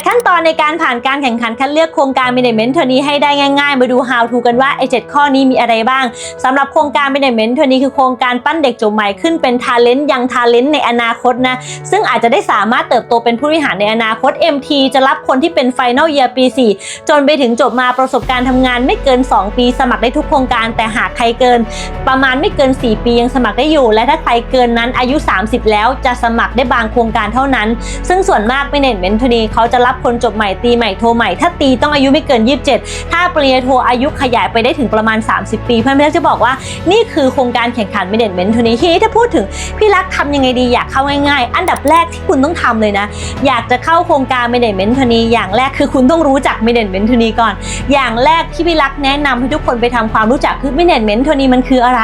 can ในการผ่านการแข่งขันคัดเลือกโครงการ Management เทอร์นี้ให้ได้ง่ายๆ มาดู how to กันว่าไอเจ็ดข้อนี้มีอะไรบ้างสำหรับโครงการ Management เทอร์นี้คือโครงการปั้นเด็กจบใหม่ขึ้นเป็น Talent ยัง Talent ในอนาคตนะ ซึ่งอาจจะได้สามารถเติบโตเป็นผู้บริหารในอนาคต MT จะรับคนที่เป็น Final Year ปี 4 จนไปถึงจบมาประสบการณ์ทำงานไม่เกิน 2 ปี สมัครได้ทุกโครงการ แต่หากใครเกิน ประมาณไม่เกิน 4 ปียังสมัครได้อยู่ และถ้าใครเกินนั้นอายุ 30 แล้วจะสมัครได้บางโครงการเท่านั้น ซึ่งส่วนมาก Management เทอร์นี้เขาจะรับคนจบใหม่ตีใหม่โทรใหม่ ถ้าตีต้องอายุไม่เกิน 27 ถ้าปริญญาโทอายุขยายไปได้ถึงประมาณ 30 ปีเพื่อนๆจะบอกว่านี่คือโครงการแข่งขัน Management เทอร์นี้ทีนี้ถ้าพูดถึงพี่รักทำยังไงดีอยากเข้าง่ายๆ อันดับแรกที่คุณต้องทำเลยนะ อยากจะเข้าโครงการ Management เทอร์นี้อย่างแรกคือคุณต้องรู้จัก Management เทอร์นี้ก่อน อย่างแรกที่พี่รักแนะนำให้ทุกคนไปทำความรู้จักคือ Management เทอร์นี้มันคืออะไร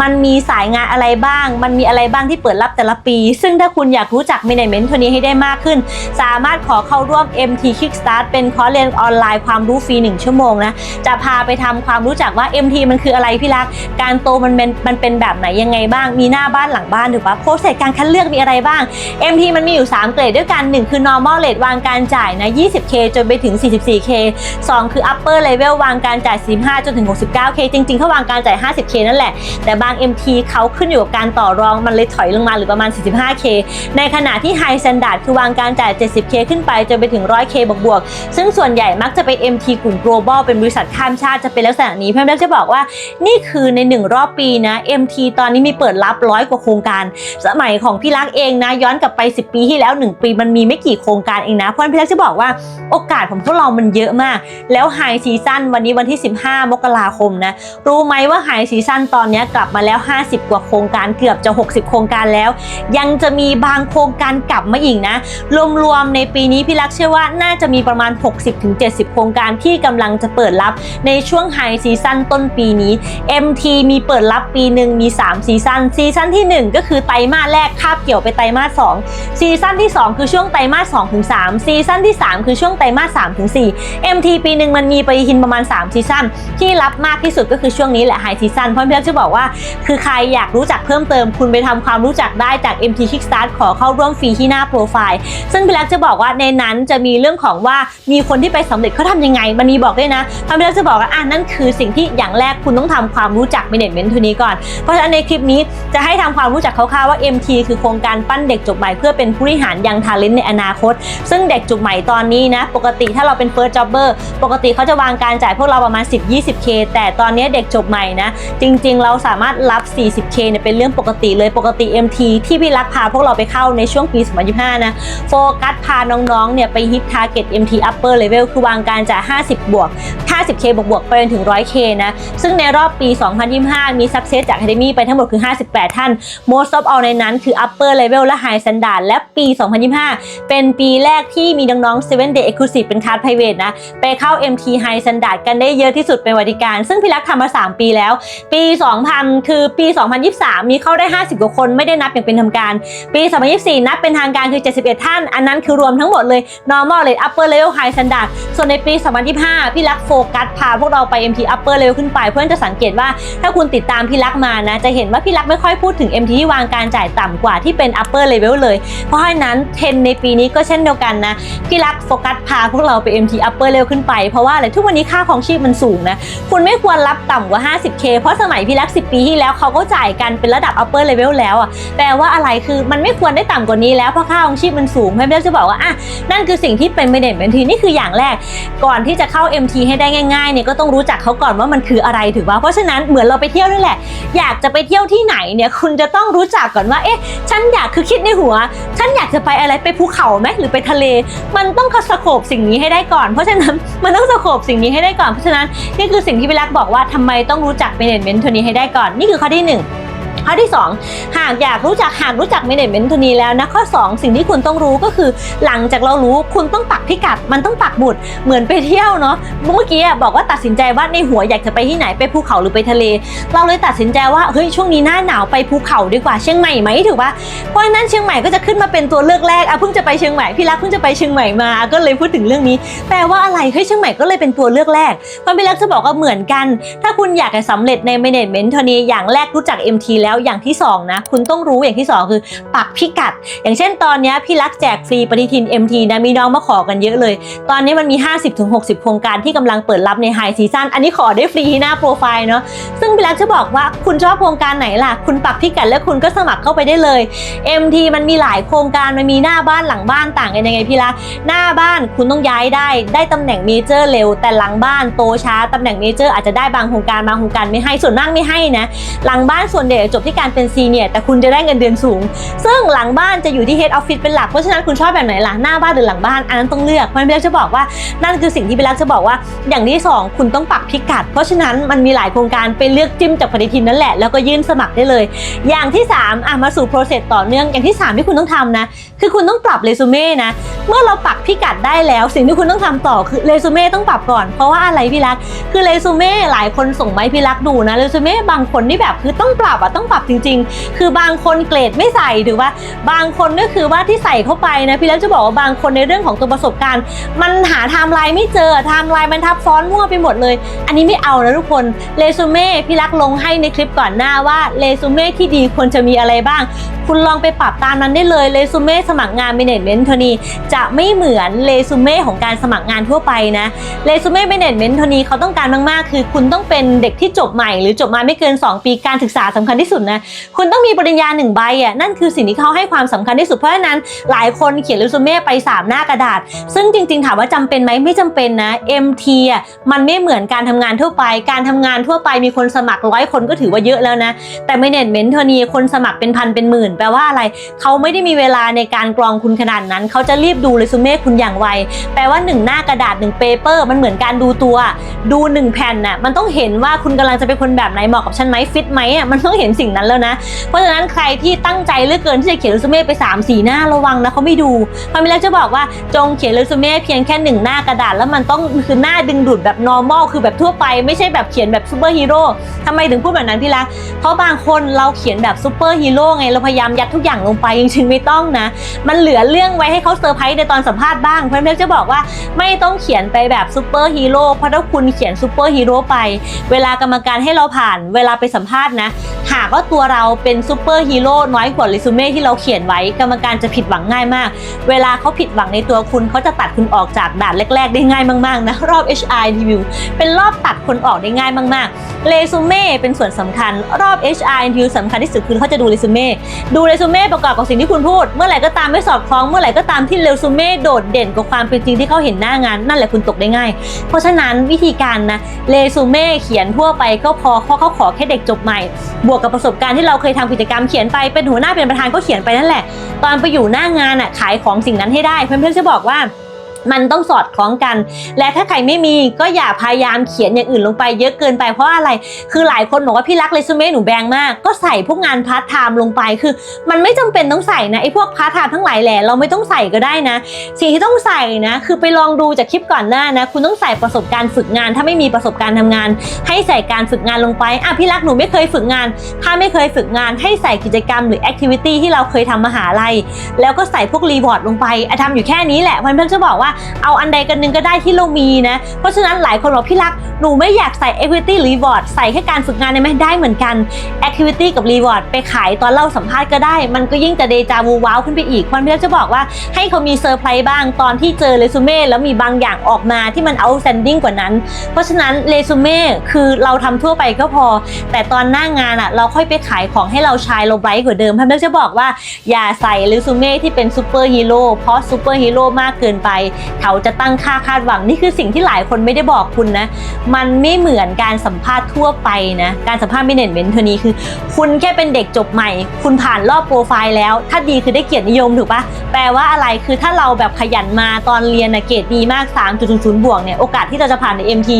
มันมีสายงานอะไรบ้าง มันมีอะไรบ้างที่เปิดรับแต่ละปี ซึ่งถ้าคุณอยากรู้จัก Management เทอร์นี้ให้ได้มากขึ้น สามารถขอเข้าร่วม MT MT Kickstart เป็นคอร์สเรียนออนไลน์ความรู้ฟรี 1 ชั่วโมงนะ จะพาไปทำความรู้จักว่า MT มันคืออะไรพี่รัก การโตมันเป็นมันเป็นแบบไหนยังไงบ้าง มีหน้าบ้านหลังบ้านหรือว่าโปรเซสการคัดเลือกมีอะไรบ้าง MT มันมีอยู่ 3 เกรดด้วยกัน 1 คือ normal rate วางการจ่ายนะ 20k จนไปถึง 44k 2 คือ upper level วางการจ่าย 45 จนถึง 69k จริงๆเขาวางการจ่าย 50k นั่นแหละ แต่บาง MT เขาขึ้นอยู่กับการต่อรองมันเลยถอยลงมาหรือประมาณ 45k ในขณะที่ high standard คือวางการจ่าย 70k ขึ้นไปจนไปถึง 100k บวกๆซึ่งส่วนใหญ่มักจะเป็น MT กลุ่ม global เป็นบริษัทข้ามชาติจะเป็นลักษณะนี้เพื่อนๆจะบอกว่านี่คือใน 1 รอบปีนะ MT ตอนนี้มีเปิดรับร้อยกว่าโครงการ สมัยของพี่รักเองนะย้อนกลับไป 10 ปีที่แล้ว 1 ปีมันมีไม่กี่โครงการเองนะเพราะนั้นพี่รักจะบอกว่าโอกาสของพวกเรามันเยอะมาก แล้วไฮซีซั่นวันนี้วันที่ 15 มกราคมนะรู้ไหมว่าไฮซีซั่นตอนนี้กลับมาแล้ว 50 กว่าโครงการเกือบจะ 60 โครงการแล้ว ยังจะมีบางโครงการกลับมาอีกนะ รวมๆในปีนี้พี่รักเชื่อว่าน่าจะมีประมาณ 60-70 โครงการที่กำลังจะเปิดรับในช่วงไฮซีซั่นต้นปีนี้ MT มีเปิดรับปีหนึ่งมี 3 ซีซั่นซีซั่นทีหนึ่1 ก็คือไตรมาสแรกคาบเกี่ยวไปไตรมาส2ซีซั่นที่ 2 คือช่วงไตรมาส2ถึง3ซีซั่นที่ 3 คือช่วงไตรมาส3ถึง4 MT ปีหนึ่งมันมีปฏิทินประมาณ 3 ซีซั่นที่รับมากที่สุดก็คือช่วงนี้แหละไฮซีซั่นเพราะเพื่อนจะบอกว่า คือใครอยากรู้จักเพิ่มเติมคุณไปทำความรู้จักได้จาก MT Kickstart ขอเข้าร่วมฟรีที่หน้าโปรไฟล์ซึ่งพี่รักจะบอกว่าในนั้นจะมีเรื่องของว่ามีคนที่ไปสำเร็จเขาทำยังไง มันมีบอกด้วยนะพี่รักจะบอกว่าอะนั่นคือสิ่งที่อย่างแรกคุณต้องทำความรู้จัก Management ทีนี้ก่อน เพราะฉะนั้นในคลิปนี้จะให้ทำความรู้จักคร่าวๆว่า MT คือโครงการปั้นเด็กจบใหม่เพื่อเป็นผู้บริหารยังทาเลนต์ในอนาคต ซึ่งเด็กจบใหม่ตอนนี้นะปกติถ้าเราเป็น first jobber ปกติเขาจะวางการจ่ายพวกเราประมาณ 10-20k แต่ตอนนี้เด็กจบใหม่นะจริงๆ เราสามารถรับ 40k เนี่ยเป็นเรื่องปกติเลยปกติ MT ที่พี่รักพาพวกเราไปเข้าในช่วงปี 2025 นะโฟกัสพาน้องๆ เนี่ยไปฮิต target MT upper level คือวางการจ่าย50 บวก 50k บวกบวกไปจนถึง 100k นะ ซึ่งในรอบปี 2025 มี success จาก Academy ไปทั้งหมดคือ 58 ท่าน most of all ในนั้นคือ upper level และ high standard และปี 2025 เป็นปีแรกที่มีน้องๆ7 day exclusive เป็น card private นะ ไปเข้า MT high standard กันได้เยอะที่สุดเป็นวัติการ ซึ่งพี่รักทำมา 3 ปีแล้ว ปี 2000 คือปี 2023 มีเข้าได้ 50 กว่าคนไม่ได้นับอย่างเป็นทำการ ปี 2024 นับเป็นทางการคือ 71 ท่าน อันนั้นคือรวมทั้งหมดเลย normal เลย upper level high standard ส่วนในปี 2025 พี่รักโฟกัสพาพวกเราไป MT upper level ขึ้นไป เพื่อนจะสังเกตว่าถ้าคุณติดตามพี่รักมานะ จะเห็นว่าพี่รักไม่ค่อยพูดถึง MT ที่วางการจ่ายต่ำกว่าที่เป็น upper level เลย เพราะฉะนั้นเทรนในปีนี้ก็เช่นเดียวกันนะพี่รักโฟกัสพาพวกเราไป MT upper level ขึ้นไปเพราะว่าอะไรทุกวันนี้ค่าของชีพมันสูงนะคุณไม่ควรรับต่ำกว่า 50k เพราะสมัยพี่รัก 10 ปีที่แล้วเขาก็จ่ายกันเป็นระดับ upper level แล้วอะแปลว่าอะไรคือมันไม่ควรได้ต่ำกว่านี้แล้วเพราะค่าของชีพมันสูงพี่รักจะบอกว่าอะนั่นคือสิ่งที่เป็น management ทีนี่คืออย่างแรก ก่อนที่จะเข้า MT ให้ได้ง่ายๆเนี่ยก็ต้องรู้จักเขาก่อนว่ามันคืออะไรถือว่าเพราะฉะนั้นเหมือนเราไปเที่ยวนั่แหละ อยากจะไปเที่ยวที่ไหนเนี่ยคุณจะต้องรู้จักก่อนว่าเอ๊ะฉันอยากคือคิดในหัว ฉันอยากจะไปอะไรไปภูเขาไหมหรือไปทะเล มันต้องสโคบสิ่งนี้ให้ได้ก่อน เพราะฉะนั้นมันต้องสโคบสิ่งนี้ให้ได้ก่อนเพราะฉะนั้นนี่คือสิ่งที่พี่รักบอกว่าทำไมต้องรู้จัก management ตัวนี้ให้ได้ก่อนนี่คือข้อที่หนึ่ง ข้อที่ 2 หากอยากรู้จักหากรู้จัก management ตัวนี้แล้วนะข้อ 2 สิ่งที่คุณต้องรู้ก็คือ หลังจากเรารู้คุณต้องปักพิกัดมันต้องปักหมุดเหมือนไปเที่ยวเนาะเมื่อกี้บอกว่าตัดสินใจว่าในหัวอยากจะไปที่ไหนไปภูเขาหรือไปทะเล เราเลยตัดสินใจว่าเฮ้ยช่วงนี้หน้าหนาวไปภูเขาดีกว่าเชียงใหม่ไหมถือว่าเพราะนั้นเชียงใหม่ก็จะขึ้นมาเป็นตัวเลือกแรกอะเพิ่งจะไปเชียงใหม่พี่รักเพิ่งจะไปเชียงใหม่มาก็เลยพูดถึงเรื่องนี้แปลว่าอะไรเฮ้ยเชียงใหม่ก็เลยเป็นตัวเลือกแรกเพราะพี่รักจะบอกว่าเหมือนกัน ถ้าคุณอยากจะสำเร็จใน management เทนี้อย่างแรกรู้จัก MT แล้วแล้วอย่างที่สองนะคุณต้องรู้อย่างที่สองคือปักพิกัด อย่างเช่นตอนนี้พี่รักแจกฟรีปฏิทิน MT นะมีน้องมาขอกันเยอะเลย ตอนนี้มันมี 50-60 โครงการที่กำลังเปิดรับในไฮซีซั่นอันนี้ขอได้ฟรีที่หน้าโปรไฟล์เนาะซึ่งพี่รักจะบอกว่าคุณชอบโครงการไหนล่ะ คุณปักพิกัดแล้วคุณก็สมัครเข้าไปได้เลย MT มันมีหลายโครงการมันมีหน้าบ้านหลังบ้านต่างกันยังไงพี่รักหน้าบ้านคุณต้องย้ายได้ได้ตำแหน่งเมเจอร์เร็ว แต่หลังบ้านโตช้าตำแหน่งเมเจอร์อาจจะได้บางโครงการบางโครงการไม่ให้ส่วนมากไม่ให้นะหลังบ้านส่วนใหญ่จบที่การเป็นซีเนียร์แต่คุณจะได้เงินเดือนสูง ซึ่งหลังบ้านจะอยู่ที่ Head Office เป็นหลัก เพราะฉะนั้นคุณชอบแบบไหนล่ะหน้าบ้านหรือหลังบ้าน อันนั้นต้องเลือกมันเบลจะบอกว่านั่นคือสิ่งที่เบลจะบอกว่า อย่างที่สองคุณต้องปักพิกัด เพราะฉะนั้นมันมีหลายโครงการไปเลือกจิ้มจากปฏิทินนั่นแหละแล้วก็ยื่นสมัครได้เลย อย่างที่สามอะมาสู่ process ต่อเนื่องอย่างที่สามที่คุณต้องทำนะ คือคุณต้องปรับเรซูเม่นะเมื่อเราปักพิกัดได้แล้ว สิ่งที่คุณต้องทำต่อคือเรซูเม่ต้องปรับก่อนเพราะว่าอะไรพี่รัก คือเรซูเม่หลายคนส่งมาให้พี่รักดูนะเรซูเม่บางคนนี่แบบคือต้องปรับอะต้องปรับจริง ๆ คือบางคนเกรดไม่ใส่ถือว่า บางคนก็คือว่าที่ใส่เข้าไปนะพี่รักจะบอกว่าบางคนในเรื่องของตัวประสบการณ์ มันหาไทม์ไลน์ไม่เจอไทม์ไลน์มันทับซ้อนมั่วไปหมดเลย อันนี้ไม่เอานะทุกคนเรซูเม่พี่รักลงให้ในคลิปก่อนหน้าว่าเรซูเม่ที่ดีควรจะมีอะไรบ้าง คุณลองไปปรับตามนั้นได้เลยเรซูเม่สมัครงาน Management เทนีจะไม่เหมือนเรซูเม่ของการสมัครงานทั่วไปนะเรซูเม่ Management เทนีเขาต้องการมากๆ คือคุณต้องเป็นเด็กที่จบใหม่ หรือจบมาไม่เกิน 2 ปีการศึกษาสำคัญที่สุดนะ คุณต้องมีปริญญาหนึ่งใบอะนั่นคือสิ่งที่เขาให้ความสำคัญที่สุดเพราะฉะนั้นหลายคนเขียนเรซูเม่ไป 3 หน้ากระดาษ ซึ่งจริง ๆ ถามว่าจำเป็นไหมไม่จำเป็นนะ MT อะมันไม่เหมือนการทำงานทั่วไป การทำงานทั่วไปมีคนสมัครร้อยคนก็ถือว่าเยอะแล้วนะ แต่ Management เทานี้คนสมัครเป็นพันเป็นหมื่น แปลว่าอะไรเขาไม่ได้มีเวลาในการกรองคุณขนาดนั้น เขาจะรีบดูเรซูเม่คุณอย่างไวแปลว่า 1 หน้ากระดาษ1เปเปอร์มันเหมือนการดูตัว ดู 1 แผ่นน่ะมันต้องเห็นว่าคุณกำลังจะเป็นคนแบบไหนเหมาะกับฉันไหมฟิตไหมอะมันต้องเห็นสิ่งนั้นแล้วนะ เพราะฉะนั้นใครที่ตั้งใจเลือกเกินที่จะเขียนเรซูเม่ไป3 4หน้าระวังนะเขาไม่ดูพอมีแล้วจะบอกว่าจงเขียนเรซูเม่เพียงแค่หนึ่งหน้ากระดาษแล้วมันต้องคือหน้าดึงดูดแบบ normal คือแบบทั่วไปไม่ใช่แบบเขียนแบบซูเปอร์ฮีโร่ทำไมถึงพูดแบบนั้นพี่รักเพราะบางคนเราเขียนแบบซูเปอร์ฮีโร่ไงเราพยายามยัดทุกอย่างลงไปจริงๆไม่ต้องนะ มันเหลือเรื่องไว้ให้เขาเซอร์ไพรส์ในตอนสัมภาษณ์บ้างพราะฉะนั้นจะบอกว่าไม่ต้องเขียนไปแบบซูเปอร์ฮีโร่เพราะถ้าคุณเขียนซูเปอร์ฮีโร่ไป เวลากรรมการให้เราผ่านเวลาไปสัมภาษณ์นะ หากว่าตัวเราเป็นซูเปอร์ฮีโร่น้อยกว่าเรซูเม่ที่เราเขียนไว้กรรมการจะผิดหวังง่ายมาก เวลาเขาผิดหวังในตัวคุณเขาจะตัดคุณออกจากด่านแรก ๆ ได้ง่ายมากๆนะรอบ HR interview เป็นรอบตัดคนออกได้ง่ายมากๆเรซูเม่เป็นส่วนสำคัญ รอบ HR interview สำคัญที่สุดคือเขาจะดูเรซูเม่ดูเรซูเม่ประกอบกับสิ่งที่คุณพูด เมื่อไหร่ก็ตามไม่สอดคล้องเมื่อไหร่ก็ตามที่เรซูเม่โดดเด่นกว่าความเป็นจริงที่เขาเห็นหน้างานนั่นแหละคุณตกได้ง่าย เพราะฉะนั้นวิธีการนะเรซูเม่เขียนทั่วไปก็พอเพราะเขาขอแค่เด็กจบใหม่ บวกกับประสบการณ์ที่เราเคยทำกิจกรรมเขียนไปเป็นหัวหน้าเป็นประธานก็เขียนไปนั่นแหละ ตอนไปอยู่หน้างานอะขายของสิ่งนั้นให้ได้ เพื่อนๆจะบอกว่า มันต้องสอดคล้องกัน และถ้าใครไม่มีก็อย่าพยายามเขียนอย่างอื่นลงไปเยอะเกินไปเพราะอะไร คือหลายคนบอกว่าพี่รักเรซูเม่หนูแบงมาก ก็ใส่พวกงานพาร์ทไทม์ลงไปคือ มันไม่จำเป็นต้องใส่นะไอ้พวกพาร์ทไทม์ทั้งหลายแหละเราไม่ต้องใส่ก็ได้นะ สิ่งที่ต้องใส่นะ คือไปลองดูจากคลิปก่อนหน้านะ คุณต้องใส่ประสบการณ์ฝึกงาน ถ้าไม่มีประสบการณ์ทำงาน ให้ใส่การฝึกงานลงไปอะพี่รักหนูไม่เคยฝึกงาน ถ้าไม่เคยฝึกงาน ให้ใส่กิจกรรมหรือแอคทิวิตี้ที่เราเคยทำมหาลัยแล้วก็ใส่พวกรีวอร์ดลงไปอะทำอยู่แค่นี้แหละเพื่อนๆจะบอกว่าเอาอันใดกันหนึ่งก็ได้ที่เรามีนะ เพราะฉะนั้นหลายคนบอกพี่รัก หนูไม่อยากใส่ activity reward ใส่แค่การฝึกงานได้ไหมได้เหมือนกัน activity กับ reward ไปขายตอนเล่าสัมภาษณ์ก็ได้ มันก็ยิ่งจะเดจาวูว้าวขึ้นไปอีกคนพี่รักจะบอกว่าให้เขามีเซอร์ไพรส์บ้างตอนที่เจอเรซูเม่แล้วมีบางอย่างออกมาที่มัน outstanding กว่านั้น เพราะฉะนั้นเรซูเม่คือเราทำทั่วไปก็พอ แต่ตอนหน้างานอะเราค่อยไปขายของให้เราชายเราไบรท์กว่าเดิมพี่รักจะบอกว่าอย่าใส่เรซูเม่ที่เป็นซูเปอร์ฮีโร่เพราะซูเปอร์ฮีโร่มากเกินไปเขาจะตั้งค่าคาดหวังนี่คือสิ่งที่หลายคนไม่ได้บอกคุณนะ มันไม่เหมือนการสัมภาษณ์ทั่วไปนะ การสัมภาษณ์ไม่เน้นเว้นเทานี้คือ คุณแค่เป็นเด็กจบใหม่ คุณผ่านรอบโปรไฟล์แล้ว ถ้าดีคือได้เกียรตินิยมถูกปะแปลว่าอะไรคือถ้าเราแบบขยันมาตอนเรียนนะเกรดดีมาก 3.00 บวกเนี่ยโอกาสที่เราจะผ่านใน MT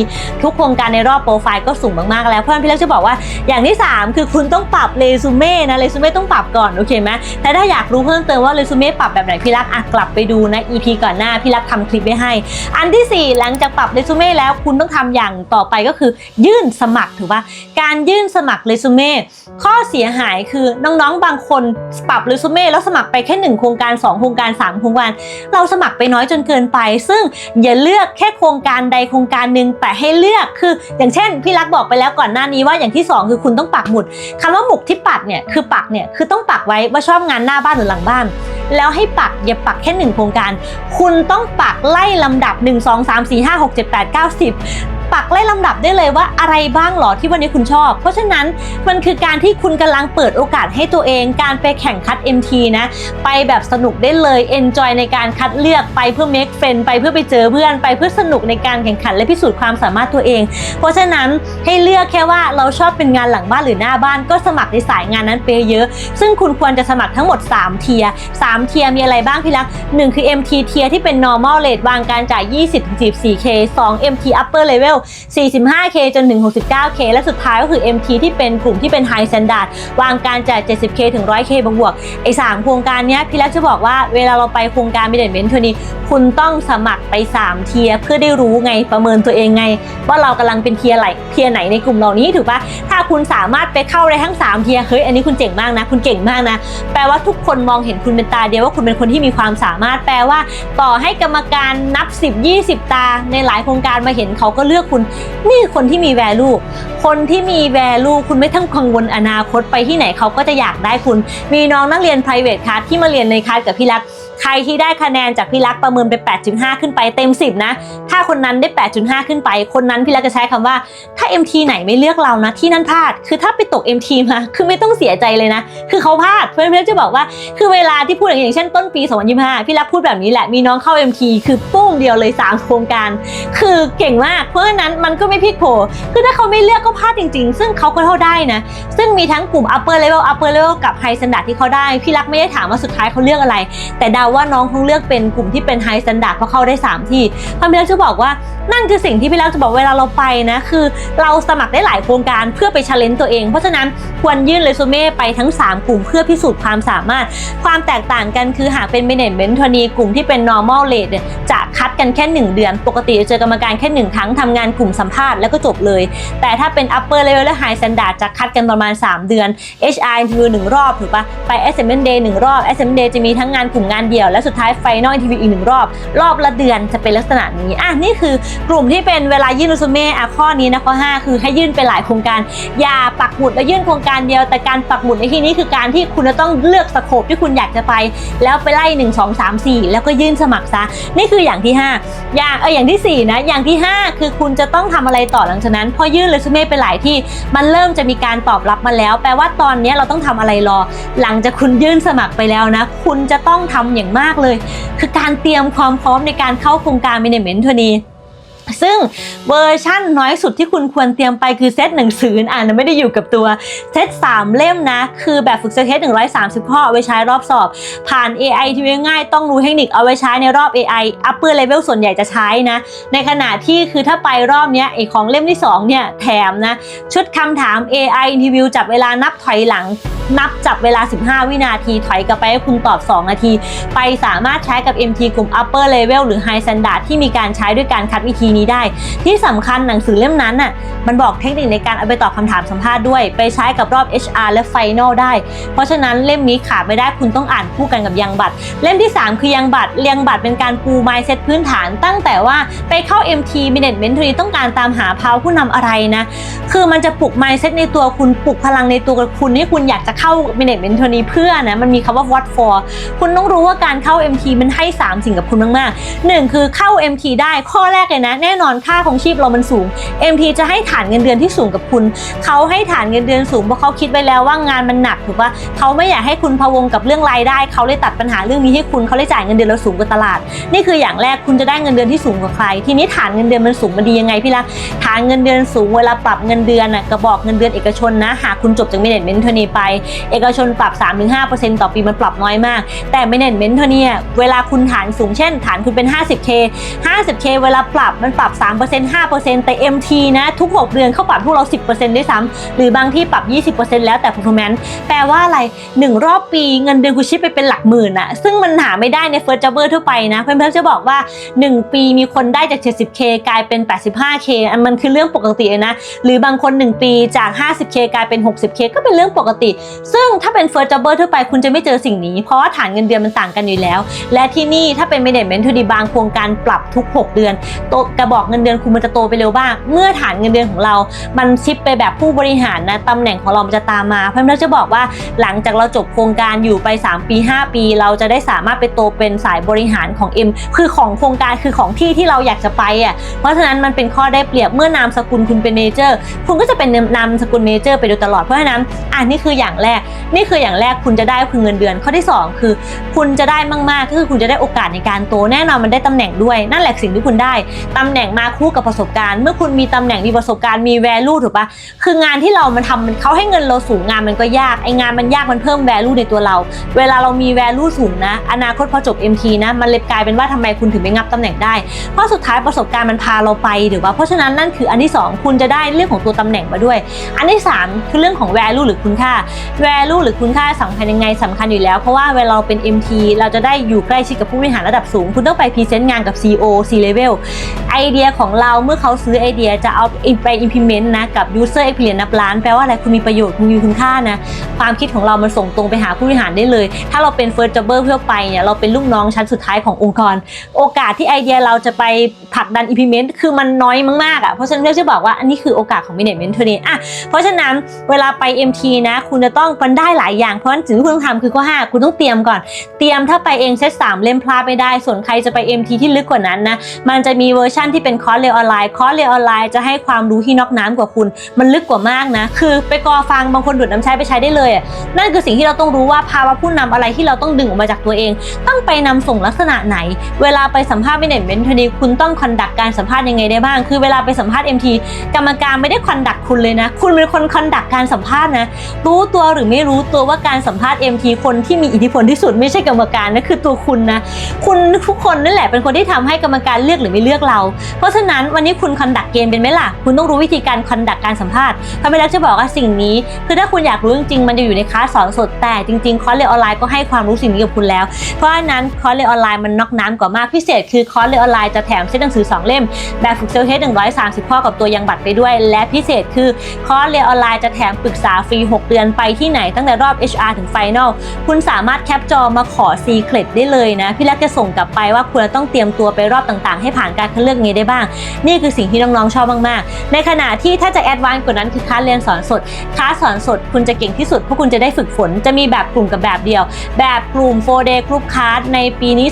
ทุกโครงการในรอบโปรไฟล์ก็สูงมากๆแล้วเพราะฉะนั้นพี่เล็กจะบอกว่าอย่างที่ 3 คือคุณต้องปรับเรซูเม่นะเรซูเม่ต้องปรับก่อนโอเคไหมแต่ถ้าอยากรู้เพิ่มเติมว่าเรซูเม่ปรับแบบไหนพี่รักอะกลับไปดูนะ EP ก่อนหน้าพี่รักทำคลิปไว้ให้ อันที่ 4 หลังจากปรับเรซูเม่แล้วคุณต้องทำอย่างต่อไปก็คือ ยื่นสมัครถือว่า การยื่นสมัครเรซูเม่ข้อเสียหายคือน้องๆบางคนปรับเรซูเม่แล้วสมัครไปแค่หนึ่งโครงการสองโครงการสามโครงการ เราสมัครไปน้อยจนเกินไป ซึ่งอย่าเลือกแค่โครงการใดโครงการหนึ่งแต่ให้เลือกคือ อย่างเช่นพี่รักบอกไปแล้วก่อนหน้านี้ว่าอย่างที่สองคือคุณต้องปักหมุดคำว่าหมุดที่ปักเนี่ยคือปักเนี่ยคือต้องปักไว้ว่าชอบงานหน้าบ้านหรือหลังบ้าน แล้วให้ปักอย่าปักแค่หนึ่งโครงการ คุณต้องปักไล่ลำดับ 1 2 3 4 5 6 7 8 9 10 ปักไล่ลำดับได้เลยว่าอะไรบ้างหรอที่วันนี้คุณชอบ เพราะฉะนั้นมันคือการที่คุณกำลังเปิดโอกาสให้ตัวเอง การไปแข่งคัด MT นะ ไปแบบสนุกได้เลย enjoy ในการคัดเลือกไปเพื่อ make friend ไปเพื่อไปเจอเพื่อนไปเพื่อสนุกในการแข่งขันและพิสูจน์ความสามารถตัวเอง เพราะฉะนั้นให้เลือกแค่ว่าเราชอบเป็นงานหลังบ้านหรือหน้าบ้าน ก็สมัครในสายงานนั้นไปเยอะ ซึ่งคุณควรจะสมัครทั้งหมด 3 เทียร์3เทียร์มีอะไรบ้างพี่ลักหนึ่งคือ MT เทียร์ที่เป็น normal rate วางการจ่าย 20-44K 2 MT upper level 45K จนถึง 69K และสุดท้ายก็คือ MT ที่เป็นกลุ่มที่เป็น high standard วางการจ่าย 70K ถึง 100K บวกไอ้สามโครงการนี้พี่ลักจะบอกว่าเวลาเราไปโครงการ management ทัวนี้คุณต้องสมัครไป 3 เทียเพื่อได้รู้ไงประเมินตัวเองไง ว่าเรากำลังเป็นเทียไหนเทียไหนในกลุ่มเหล่านี้ถูกปะถ้าคุณสามารถไปเข้าได้ทั้ง 3 เทียเฮ้ยอันนี้คุณเจ๋งมากนะ คุณเก่งมากนะ แปลว่าทุกคนมองเห็นคุณเป็นตาเดียวว่าคุณเป็นคนที่มีความสามารถแปลว่า ต่อให้กรรมการนับ 10 20 ตาในหลายโครงการมาเห็นเขาก็เลือกคุณ นี่คือคนที่มี value คนที่มี value คุณไม่ต้องกังวลอนาคตไปที่ไหนเขาก็จะอยากได้คุณ มีน้องนักเรียน private class ที่มาเรียนในคลาสกับพี่รัก ใครที่ได้คะแนนจากพี่รักประเมินไป 8.5 ขึ้นไปเต็ม 10 นะ ถ้าคนนั้นได้ 8.5 ขึ้นไป คนนั้นพี่รักจะใช้คำว่า ถ้า MT ไหนไม่เลือกเรานะ ที่นั่นพลาด คือถ้าไปตก MT มา คือไม่ต้องเสียใจเลยนะ คือเขาพลาด เพื่อนพี่รักจะบอกว่า คือเวลาที่พูดอย่างอย่างเช่นต้นปี 2025 พี่รักพูดแบบนี้แหละ มีน้องเข้า MT คือปุ้งเดียวเลย 3 โครงการ คือเก่งมาก เพราะฉะนั้นมันก็ไม่พลิกโผคือถ้าเขาไม่เลือกก็พลาดจริง ๆ ซึ่งเขาก็เท่าได้นะ ซึ่งมีทั้งกลุ่ม upper level upper level กับ high standard ที่เขาได้ พี่รักไม่ได้ถามว่าสุดท้ายเขาเลือกอะไร แต่เดาว่าน้องคงเลือกเป็นกลุ่มที่เป็น high standard เพราะเข้าได้ 3 ที่พี่รักจะบอกว่านั่นคือสิ่งที่พี่รักจะบอกเวลาเราไปนะคือเราสมัครได้หลายโครงการเพื่อไป challenge ตัวเอง เพราะฉะนั้นควรยื่นเรซูเม่ไปทั้ง 3 กลุ่มเพื่อพิสูจน์ความสามารถ ความแตกต่างกันคือหากเป็น management ทนีกลุ่มที่เป็น normal rate เนี่ยจะคัดกันแค่ 1 เดือน ปกติจะเจอกรรมการแค่ 1 ครั้งทำงานกลุ่มสัมภาษณ์แล้วก็จบเลย แต่ถ้าเป็น upper level และ high standard จะคัดกันประมาณ 3 เดือน HR interview หนึ่งรอบถูกปะไป assessment day หนึ่งรอบ assessment day จะมีทั้งงานกลุ่มงานเดียวและสุดท้าย final interview อีกหนึ่งรอบ รอบละเดือนจะเป็นลักษณะนี้อะนี่คือกลุ่มที่เป็นเวลายื่นเรซูเม่อะข้อนี้นะข้อ 5 คือให้ยื่นไปหลายโครงการ อย่าปักหมุดแล้วยื่นโครงการเดียวแต่การปักหมุดในที่นี้คือการที่คุณจะต้องเลือกสโคปที่คุณอยากจะไป แล้วไปไล่ 1 2 3 4 แล้วก็ยื่นสมัครซะนี่คืออย่างที่ 5 อย่างเอออย่างทีสี่4 นะ อย่างที่ 5 คือคุณจะต้องทำอะไรต่อหลังจากนั้น พอยื่นเรซูเม่ไปหลายที่มันเริ่มจะมีการตอบรับมาแล้ว แปลว่าตอนนี้เราต้องทำอะไรรอ หลังจากคุณยื่นสมัครไปแล้วนะ คุณจะต้องทำอย่างมากเลย คือการเตรียมความพร้อมในการเข้าโครงการ Management ทัวนี้ ซึ่งเวอร์ชั่นน้อยสุดที่คุณควรเตรียมไปคือเซตหนังสืออ่านไม่ได้อยู่กับตัวเซต3 เล่มนะ คือแบบฝึกเก็ต130 ข้อเอาไว้ใช้รอบสอบ ผ่าน AI ที่ง่าย ต้องรู้เทคนิคเอาไว้ใช้ในรอบ AI upper level ส่วนใหญ่จะใช้นะ ในขณะที่คือถ้าไปรอบเนี้ยไอของเล่มที่ 2 เนี่ย แถมนะ ชุดคำถาม AI interview จับเวลานับถอยหลังนับจับเวลา 15 วินาที ถอยกลับไปให้คุณตอบ 2 นาที ไปสามารถใช้กับ MT กลุ่ม upper level หรือ high standard ที่มีการใช้ด้วยการคัดวิธีนี้ได้ที่สำคัญหนังสือเล่มนั้นน่ะมันบอกเทคนิคในการเอาไปตอบคำถามสัมภาษณ์ด้วย ไปใช้กับรอบ HR และ Final ได้ เพราะฉะนั้นเล่มนี้ขาดไม่ได้คุณต้องอ่านคู่กันกับยังบัตร เล่มที่ 3 คือยังบัตรเรียงบัตรเป็นการปู mindset พื้นฐาน ตั้งแต่ว่าไปเข้า MT Management ทีต้องการตามหาพาวผู้นำอะไรนะ คือมันจะปลุก mindset ในตัวคุณปลุกพลังในตัวคุณให้คุณอยากจะเข้า Management ทีเพื่อนะมันมีคำว่า what for คุณต้องรู้ว่าการเข้า MT มันให้ 3 สิ่งกับคุณมากๆหนึ่งคือเข้า MT ได้ข้อแรกเลยนะแน่นนอนค่าของชีพเรามันสูง MT จะให้ฐานเงินเดือนที่สูงกับคุณ เขาให้ฐานเงินเดือนสูงเพราะเขาคิดไว้แล้วว่างานมันหนักถูกปะเขาไม่อยากให้คุณพะวงกับเรื่องรายได้ เขาเลยตัดปัญหาเรื่องนี้ให้คุณเขาเลยจ่ายเงินเดือนเราสูงกว่าตลาด นี่คืออย่างแรกคุณจะได้เงินเดือนที่สูงกว่าใคร ทีนี้ฐานเงินเดือนมันสูงมันดียังไงพี่ละฐานเงินเดือนสูงเวลาปรับเงินเดือนน่ะกระบอกเงินเดือนเอกชนนะ หากคุณจบจาก management เทอนีไป เอกชนปรับ 3-5%ต่อปีมันปรับน้อยมาก แต่ management เทอนีเวลาคุณฐานสูงเช่น ฐานคุณเป็น 50k 50k เวลาปรับมันปรับ 3% 5%แต่ MT นะทุก 6 เดือนเขาปรับพวกเรา 10%ด้วยซ้ำหรือบางที่ปรับ 20%แล้วแต่ performance แปลว่าอะไร 1 รอบปีเงินเดือนคุณชิปไปเป็นหลักหมื่นอะซึ่งมันหาไม่ได้ใน first jobber ทั่วไปนะ เพื่อนๆจะบอกว่า 1 ปีมีคนได้จาก 70k กลายเป็น 85k อันมันคือเรื่องปกติเลยนะ หรือบางคน 1 ปีจาก 50k กลายเป็น 60k ก็เป็นเรื่องปกติ ซึ่งถ้าเป็น first jobber ทั่วไปคุณจะไม่เจอสิ่งนี้ เพราะว่าฐานเงินเดือนมันต่างกันอยู่แล้ว และที่นี่ถ้าเป็น management ทุดีบางโครงการปรับทุก 6 เดือนโตกระบอกเงินเดือนคุณมันจะโตไปเร็วบ้าง เมื่อฐานเงินเดือนของเรา มันชิปไปแบบผู้บริหารนะตำแหน่งของเรามันจะตามมา เพื่อนๆจะบอกว่าหลังจากเราจบโครงการอยู่ไป 3 ปี 5 ปี เราจะได้สามารถไปโตเป็นสายบริหารของ M คือของโครงการคือของที่ที่เราอยากจะไปอะเพราะฉะนั้นมันเป็นข้อได้เปรียบเมื่อนามสกุลคุณเป็นเมเจอร์ คุณก็จะเป็นนามสกุลเมเจอร์ไปโดยตลอดเพราะฉะนั้นอ่านี่คืออย่างแรก นี่คืออย่างแรกคุณจะได้คือเงินเดือน ข้อที่ 2 คือ คุณจะได้มากๆก็คือคุณจะได้โอกาสในการโตแน่นอนมันได้ตำแหน่งด้วยนั่นแหละสิ่งที่คุณได้ตำแหน่งมาคู่กับประสบการณ์ เมื่อคุณมีตำแหน่งมีประสบการณ์มี value ถูกปะคืองานที่เรามันทำมันเขาให้เงินเราสูงงานมันก็ยากไองานมันยากมันเพิ่ม value ในตัวเรา เวลาเรามี value สูงนะ อนาคตพอจบ MT นะมันเลยกลายเป็นว่าทำไมคุณถึงไม่งับตำแหน่งได้เพราะสุดท้ายประสบการณ์มันพาเราไปหรือว่าเพราะฉะนั้นนั่นคืออันที่ 2 คุณจะได้เรื่องของตัวตำแหน่งมาด้วย อันที่ 3 คือเรื่องของ value หรือคุณค่า value หรือคุณค่าสำคัญยังไงสำคัญอยู่แล้ว เพราะว่าเวลาเราเป็น MT เราจะได้อยู่ใกล้ชิดกับผู้บริหารระดับสูง คุณต้องไปพรีเซนต์งานกับ CEO C level ไอเดียของเราเมื่อเขาซื้อไอเดียจะเอาไป implement นะกับ user experience นับล้านแปลว่าอะไรคุณมีประโยชน์คุณมีคุณค่านะความคิดของเรามันส่งตรงไปหาผู้บริหารได้เลย ถ้าเราเป็น first jobber เพื่อไปเนี่ยเราเป็นลูกน้องชั้นสุดท้ายขององค์กร โอกาสที่ไอเดียเราจะไปผลักดัน implement คือมันน้อยมากๆอะเพราะฉะนั้นเพื่อนจะบอกว่าอันนี้คือโอกาสของ management ตัวนี้อะเพราะฉะนั้นเวลาไป MT นะ คุณจะต้องมันได้หลายอย่างเพราะฉะนั้นสิ่งที่คุณต้องทำคือข้อ5คุณต้องเตรียมก่อน เตรียมถ้าไปเองเซตสามเล่มพลาดไม่ได้ ส่วนใครจะไป MT ที่ลึกกว่านั้นนะมันจะมีเวอร์ชั่นที่เป็นคอร์สเรียนออนไลน์คอร์สเรียนออนไลน์จะให้ความรู้ที่นอกน้ำกว่าคุณ มันลึกกว่ามากนะ คือไปกอฟังบางคนดูดน้ำใช้ไปใช้ได้เลยนั่นคือสิ่งที่เราต้องรู้ว่าภาวะผู้นำอะไรที่เราต้องดึงออกมาจากตัวเอง ต้องไปนำส่งลักษณะไหน เวลาไปสัมภาษณ์ management ทีนี้คุณต้องคอนดักการสัมภาษณ์ยังไงได้บ้าง คือเวลาไปสัมภาษณ์ MT กรรมการไม่ได้คอนดักคุณเลยนะ คุณเป็นคนคอนดักการสัมภาษณ์นะ รู้ตัวหรือไม่รู้ตัวว่าการสัมภาษณ์ MT คนที่มีอิทธิพลที่สุดไม่ใช่กรรมการนะคือตัวคุณนะ คุณทุกคนนั่นแหละเป็นคนที่ทำให้กรรมการเลือกหรือไม่เลือกเรา เพราะฉะนั้นวันนี้คุณคอนดักเกมเป็นไหมล่ะ คุณต้องรู้วิธีการคอนดักการสัมภาษณ์พระไม่รักจะบอกว่าสิ่งนี้ คือถ้าคุณอยากรู้จริงๆมันจะอยู่ในคลาสสอนสดแต่จริงๆคอร์สเรียนออนไลน์ก็ให้ความรู้สิ่งนี้กับคุณแล้ว เพราะฉะนั้นคอร์สเรียนออนไลน์มันนอกน้ำกว่ามากพิเศษ คือคอร์สเรียนออนไลน์จะแถมเซตหนังสือ2เล่มแบบฝึกเซลเฮด130ข้อกับตัวยังบัตรไปด้วย และพิเศษคือคอร์สเรียนออนไลน์จะแถมปรึกษาฟรี 6 เดือนไปที่ไหนตั้งแต่รอบ HR ถึง Final คุณสามารถแคปจอมาขอ Secret ได้เลยนะ พี่แรักจะส่งกลับไปว่าคุณจะต้องเตรียมตัวไปรอบต่างๆ ให้ผ่านการคัดเลือกไงได้บ้าง นี่คือสิ่งที่น้องๆชอบมากๆ ในขณะที่ถ้าจะแอดวานซ์กว่านั้นคือคลาสเรียนสอนสดคลาสสอนสดคุณจะเก่งที่สุดเพราะคุณจะได้ฝึกฝนจะมีแบบกลุ่มกับแบบเดียว แบบกลุ่ม4 day group class ในปีนี้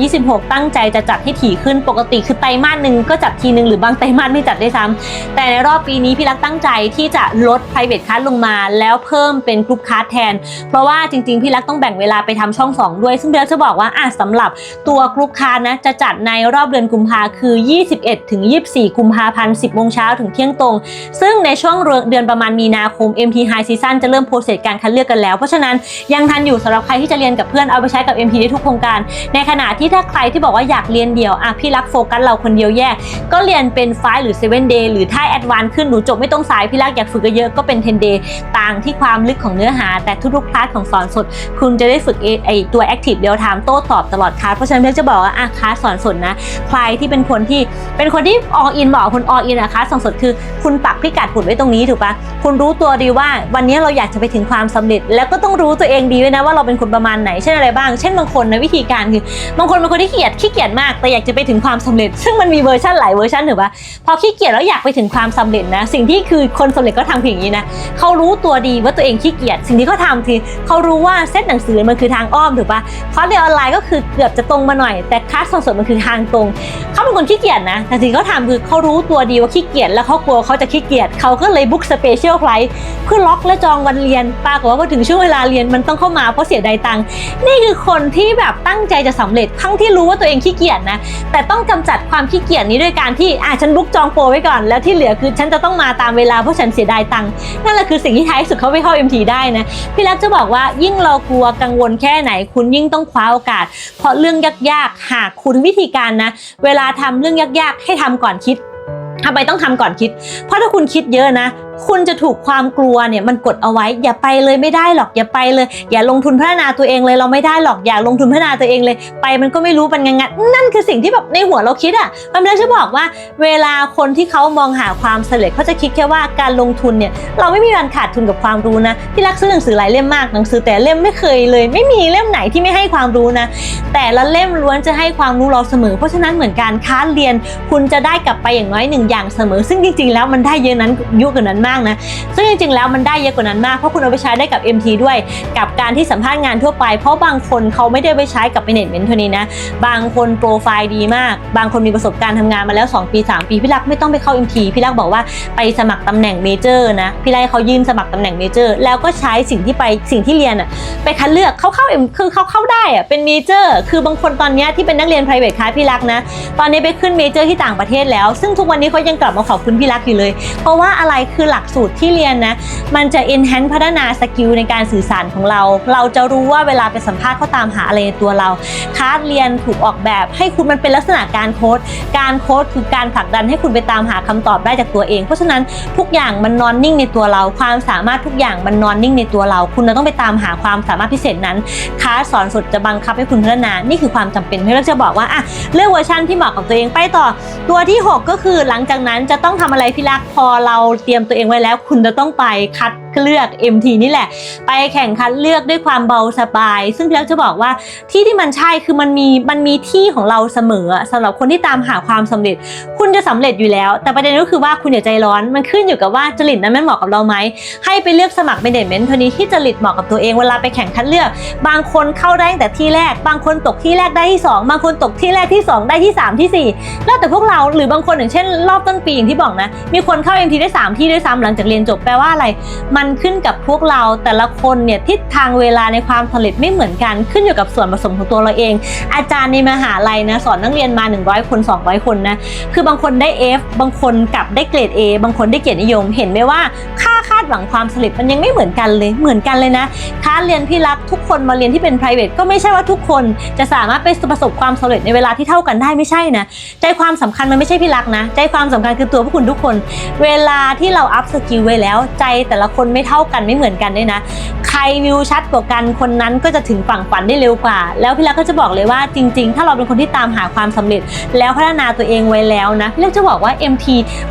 2026 ตั้งใจจะจัดให้ถี่ขึ้นปกติคือไตรมาสหนึ่งก็จัดทีหนึ่งหรือบางไตรมาสไม่จัดด้วยซ้ำแต่ในรอบปีนี้พี่รักตั้งใจที่จะลด private class ลงมา แล้วเพิ่มเป็น group class แทน เพราะว่าจริงๆ พี่รักต้องแบ่งเวลาไปทำช่อง 2 ด้วย ซึ่งพี่รักจะบอกว่าอะสำหรับตัว group class นะจะจัดในรอบเดือนกุมภาคือ 21ถึง24 กุมภาพันธ์ 10โมงเช้าถึงเที่ยงตรง ซึ่งในช่วงเดือนประมาณมีนาคม MT High Season จะเริ่มโปรเซสการคัดเลือกกันแล้ว เพราะฉะนั้นยังทันอยู่สำหรับใครที่จะเรียนกับเพื่อนเอาไปใช้กับ MT ได้ทุกโครงการ ในขณะที่ถ้าใครที่บอกว่าอยากเรียนเดี่ยวอะพี่รักโฟกัสเราคนเดียวแยก ก็เรียนเป็นไฟล์หรือ7 day หรือถ้าแอดวานซ์ขึ้นหนูจบไม่ต้องสายพี่รักอยากฝึกเยอะก็เป็น 10 day ต่างที่ความลึกของเนื้อหา แต่ทุกๆคลาสของสอนสด คุณจะได้ฝึกไอตัว Active Real Time โต้ตอบตลอดคลาสเพราะฉะนั้นพี่จะบอกว่าอะคลาสสอนสดนะ ใครที่เป็นคนที่เป็นคนที่ออินบอกคนออินอะคลาสสอนสดคือ คุณปักพิกัดผุดไว้ตรงนี้ถูกปะคุณรู้ตัวดีว่าวันนี้เราอยากจะไปถึงความสำเร็จ แล้วก็ต้องรู้ตัวเองดีด้วยนะว่าเราเป็นคนประมาณไหนเช่นอะไรบ้าง เช่นบางคนนะวิธีการคือบางคนเป็นคนที่ขี้เกียจขี้เกียจมาก แต่อยากจะไปถึงความสำเร็จ ซึ่งมันมีเวอร์ชันหลายเวอร์ชันถูกปะพอขี้เกียจแล้วอยากไปถึงความสำเร็จนะ สิ่งที่คือคนสำเร็จก็ทำเพียางนี้นะเขารู้ตัวดีว่าตัวเองขี้เกียจสิ่งที่เขาทำคือเขารู้ว่าเซตหนังสือมันคือทางอ้อมถูกปะคอร์สเรียนออนไลน์ก็คือเกือบจะตรงมาหน่อย แต่คลาสสดๆมันคือทางตรงเขาเป็นคนขี้เกียจนะแต่สิ่งที่เขาทำคือเขารู้ตัวดีว่าขี้เกียจแล้วเขากลัวเขาจะขี้เกียจเขาก็เลยบุ๊กสเปเชียลไฟล์เพื่อล็อกและจองวันเรียนปรากฏว่าพอถึงช่วงเวลาเรียนมันต้องเข้ามาเพราะเสียดายตังค์นี่คือคนที่แบบตั้งใจจะสำเร็จทั้งที่รู้ว่าตัวเองขี้เกียจนะแต่ต้องกำจัดความขี้เกียจนี้ด้วยการที่อะฉันบุ๊กจองโปรรไว้ก่อน แล้วที่เหลือคือฉันจะต้องมาตามเวลาเพราะฉันเสียดายตังค์นั่นแหละคือสิ่งที่ท้ายสุดเขาไม่เข้า MT ได้นะพี่รักจะบอกว่ายิ่งเรากลัวกังวลแค่ไหน คุณยิ่งต้องคว้าโอกาส เพราะเรื่องยากๆหากคุณวิธีการนะ เวลาทำเรื่องยากๆ ให้ทำก่อนคิดทำไมต้องทำก่อนคิด เพราะถ้าคุณคิดเยอะนะคุณจะถูกความกลัวเนี่ยมันกดเอาไว้ อย่าไปเลยไม่ได้หรอกอย่าไปเลย อย่าลงทุนพัฒนาตัวเองเลยเราไม่ได้หรอกอย่าลงทุนพัฒนาตัวเองเลย ไปมันก็ไม่รู้เป็นไงงันนั่นคือสิ่งที่แบบในหัวเราคิดอะ่ะมันเลยจะบอกว่า เวลาคนที่เขามองหาความสำเร็จเขาจะคิดแค่ว่าการลงทุนเนี่ยเราไม่มีวันขาดทุนกับความรู้นะพี่รักซื้อหนังสือหลายเล่มมากหนังสือแต่เล่มไม่เคยเลย ไม่มีเล่มไหนที่ไม่ให้ความรู้นะ แต่ละเล่มล้วนจะให้ความรู้เราเสมอ เพราะฉะนั้นเหมือนการค้าเรียน คุณจะได้กลับไปอย่างน้อยหนึ่งอย่างเสมอ ซึ่งจริงๆแล้วมันได้เยอะนั้นยุคกว่านั้นมากนะซึ่งจริงๆแล้วมันได้เยอะกว่านั้นมากเพราะคุณเอาไปใช้ได้กับ MT ด้วย กับการที่สัมภาษณ์งานทั่วไป เพราะบางคนเขาไม่ได้ไปใช้กับ management เท่านี้นะ บางคนโปรไฟล์ดีมาก บางคนมีประสบการณ์ทำงานมาแล้ว 2 ปี 3 ปีพี่รักไม่ต้องไปเข้า MT พี่รักบอกว่าไปสมัครตำแหน่งเมเจอร์นะพี่รักให้เขายื่นสมัครตำแหน่งเมเจอร์แล้วก็ใช้สิ่งที่ไปสิ่งที่เรียนอะไปคัดเลือกเขาเข้า M คือเขาเข้าได้อะเป็นเมเจอร์คือบางคนตอนนี้ที่เป็นนักเรียน private class พี่รักนะ ตอนนี้ไปขึ้นเมเจอร์ที่ต่างประเทศแล้ว ซึ่งทุกวันนี้เขายังกลับมาขอบคุณพี่รักอยู่เลย เพราะว่าอะไรคือหลักสูตรที่เรียนนะ มันจะ enhance พัฒนาสกิลในการสื่อสารของเรา เราจะรู้ว่าเวลาไปสัมภาษณ์เขาตามหาอะไรในตัวเราคาสเรียนถูกออกแบบ ให้คุณมันเป็นลักษณะการโค้ด การโค้ดคือการผลักดันให้คุณไปตามหาคำตอบได้จากตัวเอง เพราะฉะนั้นทุกอย่างมันนอนนิ่งในตัวเรา ความสามารถทุกอย่างมันนอนนิ่งในตัวเรา คุณจะต้องไปตามหาความสามารถพิเศษนั้นคาสสอนสดจะบังคับให้คุณพัฒนา นี่คือความจำเป็นที่เราจะบอกว่าอะเลือกเวอร์ชันที่เหมาะกับตัวเองไปต่อ ตัวที่ 6 ก็คือหลังจากนั้นจะต้องทำอะไรพี่รักพอเราเตรียมตัวเองไว้แล้ว คุณจะต้องไปคัด เลือก MT นี่แหละ ไปแข่งคัดเลือกด้วยความเบาสบาย ซึ่งพี่รักจะบอกว่าที่ที่มันใช่คือมันมีมันมีที่ของเราเสมออะสำหรับคนที่ตามหาความสำเร็จ คุณจะสำเร็จอยู่แล้ว แต่ประเด็นก็คือว่าคุณอย่าใจร้อนมันขึ้นอยู่กับว่าจริตนั้นมันเหมาะกับเราไหมให้ไปเลือกสมัครเมเนเมนต์คนนี้ที่จริตเหมาะกับตัวเองเวลาไปแข่งคัดเลือก บางคนเข้าได้ตั้งแต่ที่แรก บางคนตกที่แรกได้ที่สองบางคนตกที่แรกที่สองได้ที่สามที่สี่แล้วแต่พวกเราหรือบางคนอย่างเช่น รอบต้นปีอย่างที่บอกนะ มีคนเข้า MT ได้สามที่ด้วยซ้ำหลังจากเรียนจบแปลว่าอะไรมันขึ้นกับพวกเราแต่ละคนเนี่ยทิศทางเวลาในความสำเร็จไม่เหมือนกันขึ้นอยู่กับส่วนผสมของตัวเราเอง อาจารย์ในมหาลัยนะสอนนักเรียนมา 100 คน 200 คนนะคือบางคนได้ F บางคนกลับได้เกรด A บางคนได้เกียรตินิยม เห็นไหมว่าค่าคาดหวังความสำเร็จมันยังไม่เหมือนกันเลยเหมือนกันเลยนะค่าเรียนพี่รักทุกคนมาเรียนที่เป็น private ก็ไม่ใช่ว่าทุกคนจะสามารถไปประสบความสำเร็จในเวลาที่เท่ากันได้ไม่ใช่นะใจความสำคัญมันไม่ใช่พี่รักนะ ใจความสำคัญคือตัวพวกคุณทุกคน เวลาที่เราอัพสกิลไว้แล้วใจแต่ละคนไม่เท่ากันไม่เหมือนกันด้วยนะ ใครวิวชัดกว่ากันคนนั้นก็จะถึงฝั่งฝันได้เร็วกว่า แล้วพี่รักก็จะบอกเลยว่าจริง ๆ ถ้าเราเป็นคนที่ตามหาความสำเร็จ แล้วพัฒนาตัวเองไว้แล้วนะพี่รักจะบอกว่า MT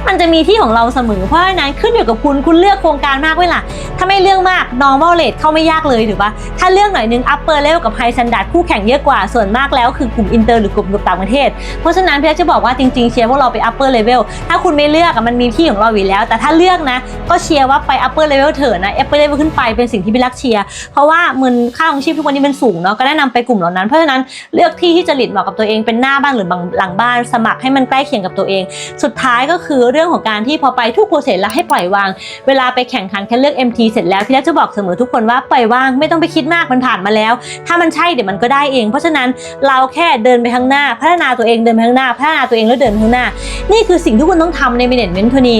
มันจะมีที่ของเราเสมอเพราะฉะนั้นขึ้นอยู่กับคุณคุณเลือกโครงการมากไว้ล่ะถ้าไม่เลือกมาก normal rate เข้าไม่ยากเลยถูกปะถ้าเลือกหน่อยนึง upper level กับ high standard คู่แข่งเยอะกว่าส่วนมากแล้วคือกลุ่ม inter หรือกลุ่มต่างประเทศ เพราะฉะนั้นพี่รักจะบอกว่าจริงๆเชียร์พวกเราไป upper level ถ้าคุณไม่เลือกมันมีที่ของเราอยู่แล้ว แต่ถ้าเลือกนะ ก็เชียร์ว่าไป upper level เถอะนะ upper level ขึ้นไปเป็นสิ่งที่พี่รักเชียร์เพราะว่าเงินค่าของชีพทุกวันนี้มันสูงเนาะก็แนะนำไปกลุ่มเหล่านั้นเพราะฉะนั้นเลือกที่ที่จริตเหมาะกับตัวเองเป็นหน้าบ้านหรือหลังบ้านสมัครให้มันใกล้เคียงกับตัวเอง สุดท้ายก็คือเรื่องของการที่พอไปทุกโปรเซสแล้วให้ปล่อยวาง เวลาไปแข่งขันแค่เลือก MT เสร็จแล้วพี่รักจะบอกเสมอทุกคนว่าปล่อยวางไม่ต้องไปคิดมากมันผ่านมาแล้ว ถ้ามันใช่เดี๋ยวมันก็ได้เอง เพราะฉะนั้นเราแค่เดินไปข้างหน้า พัฒนาตัวเองเดินไปข้างหน้า พัฒนาตัวเองแล้วเดินข้างหน้า นี่คือสิ่งที่คุณต้องทำใน management ทนี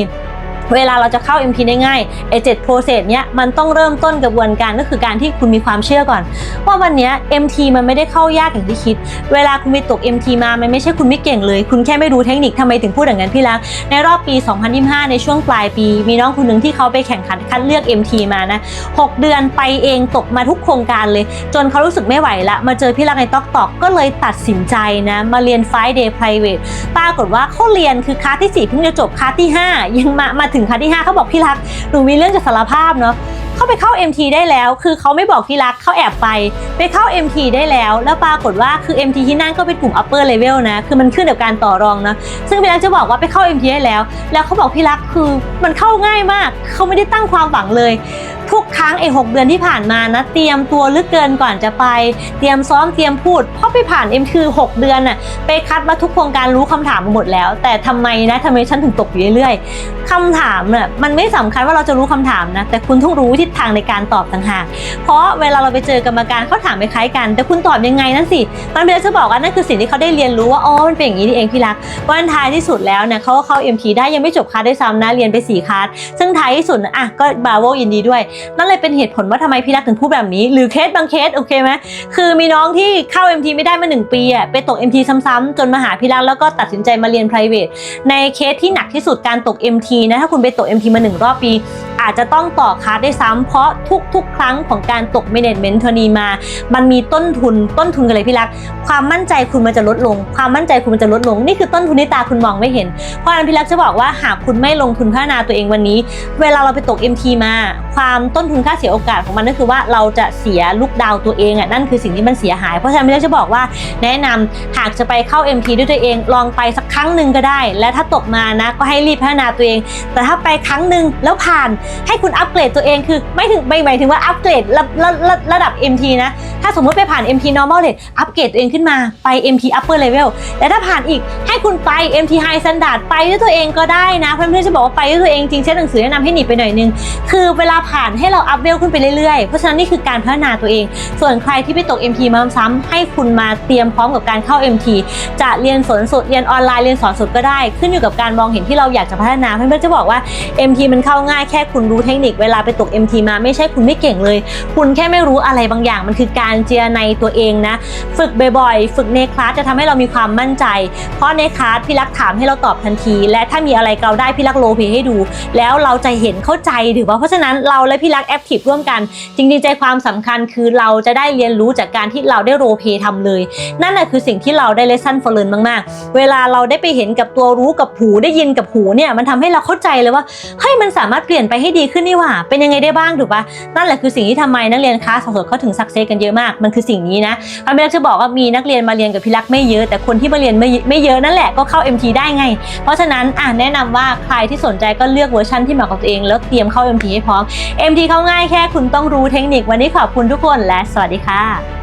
เวลาเราจะเข้า MP ได้ง่ายไอเจ็ดโปรเซสเนี้ยมันต้องเริ่มต้นกระบวนการก็คือการที่คุณมีความเชื่อก่อน ว่าวันเนี้ย MT มันไม่ได้เข้ายากอย่างที่คิด เวลาคุณไปตก MT มามันไม่ใช่คุณไม่เก่งเลย คุณแค่ไม่รู้เทคนิคทำไมถึงพูดอย่างนั้นพี่รักในรอบปี 2025 ในช่วงปลายปี มีน้องคนหนึ่งที่เขาไปแข่งขันคัดเลือก MT มานะ 6 เดือนไปเองตกมาทุกโครงการเลย จนเขารู้สึกไม่ไหวละ มาเจอพี่รักในตอกตอกก็เลยตัดสินใจนะ มาเรียน5 day private ปรากฏว่าเขาเรียนคือคาสที่4เพิ่งจะจบคาสที่ 5 ยังมามาถึงคลาสที่5เขาบอกพี่รักหนูมีเรื่องจะสารภาพเนาะเข้าไปเข้า MT ได้แล้ว คือเขาไม่บอกพี่รักเขาแอบไป ไปเข้า MT ได้แล้ว แล้วปรากฏว่าคือ MT ที่นั่นก็เป็นกลุ่ม upper level นะ คือมันขึ้นกับการต่อรองนะ ซึ่งพี่รักจะบอกว่าไปเข้า MT ได้แล้ว แล้วเขาบอกพี่รักคือมันเข้าง่ายมาก เขาไม่ได้ตั้งความหวังเลย ทุกครั้งไอ้หกเดือนที่ผ่านมานะเตรียมตัวลึกเกินก่อนจะไป เตรียมซ้อมเตรียมพูดเพราะไปผ่าน M คือ 6 เดือนน่ะไปคัดมาทุกโครงการรู้คำถามมาหมดแล้ว แต่ทำไมนะทำไมฉันถึงตกอยู่เรื่อยๆคำถามน่ะมันไม่สำคัญว่าเราจะรู้คำถามนะแต่คุณต้องรู้ทิศทางในการตอบต่างหากเพราะเวลาเราไปเจอกรรมการเขาถามไปคล้ายกัน แต่คุณตอบยังไงนั่นสิมันเป็นจะบอกว่านั่นคือสิ่งที่เขาได้เรียนรู้ว่าอ๋อมันเป็นอย่างนี้นี่เองพี่รักวันท้ายที่สุดแล้วเนี่ยเขาก็เข้า MT ได้ยังไม่จบคลาสด้วยซ้ำนะเรียนไปสี่คลาสซึ่งท้ายที่สุดอะก็บาโวยินดีด้วยนั่นเลยเป็นเหตุผลว่าทำไมพี่รักถึงพูดแบบนี้ หรือเคสบางเคสโอเคไหมคือมีน้องที่เข้า MT ไม่ได้มาหนึ่งปีอะไปตก MT ซ้ำๆจนมาหาพี่รักแล้วก็ตัดสินใจมาเรียน private ในเคสที่หนักที่สุดการตก MT นะถ้าคุณไปตก MT มาหนึ่งรอบปี อาจจะต้องต่อคลาสได้ซ้ำเพราะทุก ๆ ครั้งของการตก management เทอนีมา มันมีต้นทุนต้นทุนกันเลยพี่รัก ความมั่นใจคุณมันจะลดลง ความมั่นใจคุณมันจะลดลงนี่คือต้นทุนที่ตาคุณมองไม่เห็น เพราะฉะนั้นพี่รักจะบอกว่าหากคุณไม่ลงทุนพัฒนาตัวเองวันนี้ เวลาเราไปตก MT มา ความต้นทุนค่าเสียโอกาสของมันก็คือว่าเราจะเสียลูกดาวตัวเองอะนั่นคือสิ่งที่มันเสียหาย เพราะฉะนั้นพี่รักจะบอกว่าแนะนำหากจะไปเข้า MT ด้วยตัวเองลองไปสักครั้งหนึ่งก็ได้ และถ้าตกมานะก็ให้รีบพัฒนาตัวเอง แต่ถ้าไปครั้งหนึ่งแล้วผ่านให้คุณอัปเกรดตัวเองคือไม่ถึงไม่หมายถึงว่าอัปเกรดระระระระดับ MT นะถ้าสมมติไปผ่าน MT normal เลยอัปเกรดตัวเองขึ้นมาไป MT upper level และถ้าผ่านอีกให้คุณไป MT high standard ไปด้วยตัวเองก็ได้นะเพื่อนๆจะบอกว่าไปด้วยตัวเองจริงเช่นหนังสือแนะนำให้หนีไปหน่อยนึงคือเวลาผ่านให้เราอัพเวลขึ้นไปเรื่อยๆ เพราะฉะนั้นนี่คือการพัฒนาตัวเอง ส่วนใครที่ไปตก MT มาซ้ำๆให้คุณมาเตรียมพร้อมกับการเข้า MT จะเรียนสนสดเรียนออนไลน์เรียนสอนสดก็ได้ ขึ้นอยู่กับการมองเห็นที่เราอยากจะพัฒนาเพื่อนๆจะบอกว่า MT มันเข้าง่ายแค่คุณรู้เทคนิคเวลาไปตก MT มาไม่ใช่คุณไม่เก่งเลย คุณแค่ไม่รู้อะไรบางอย่าง มันคือการเจียในตัวเองนะ ฝึกบ่อยๆ ฝึกในคลาสจะทำให้เรามีความมั่นใจ เพราะในคลาสพี่รักถามให้เราตอบทันที และถ้ามีอะไรเกาได้พี่รักโลเพให้ดู แล้วเราจะเห็นเข้าใจถือว่าเพราะฉะนั้นเราและพี่รักแอคทีฟร่วมกัน จริงๆใจความสำคัญคือเราจะได้เรียนรู้จากการที่เราได้โรเพย์ทำเลย นั่นแหละคือสิ่งที่เราได้เลสันฟอร์เรนมากๆ เวลาเราได้ไปเห็นกับตัวรู้กับหูได้ยินกับหูเนี่ยมันทำให้เราเข้าใจเลยว่าเฮ้ยมันสามารถเปลี่ยนไปให้ดีขึ้นนี่หว่า เป็นยังไงได้บ้างถูกปะนั่นแหละคือสิ่งที่ทำไมนักเรียนคลาสสดเขาถึงสักเซสกันเยอะมากมันคือสิ่งนี้นะพาพี่รักจะบอกว่ามีนักเรียนมาเรียนกับพี่รักไม่เยอะ แต่คนที่มาเรียนไม่ไม่เยอะนั่นแหละก็เข้า MT ได้ไง เพราะฉะนั้นอะแนะนำว่าใครที่สนใจก็เลือกเวอร์ชันที่เหมาะกับตัวเองแล้วเตรียมเข้า MT ให้พร้อมมทีเข้าง่ายแค่คุณต้องรู้เทคนิควันนี้ขอบคุณทุกคนและสวัสดีค่ะ